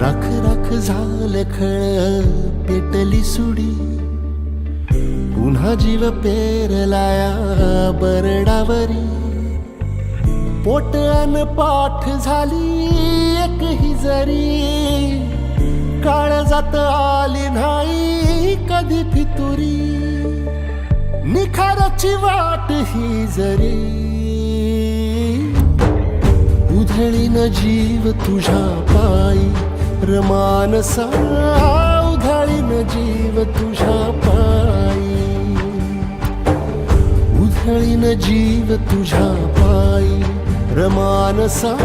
राख राख झालं खळ पेटली सुडी. पुन्हा जीव पेरलाया बरडावरी. पोट अन पाठ झाली एकही जरी. काळ जात आली नाही कधी फितुरी. निखाराची वाट ही जरी. उधळीन जीव तुझ्या पायी. रमानसा उधळीन जीव तुझा पायी. उधळीन जीव तुझा पायी. रमानसा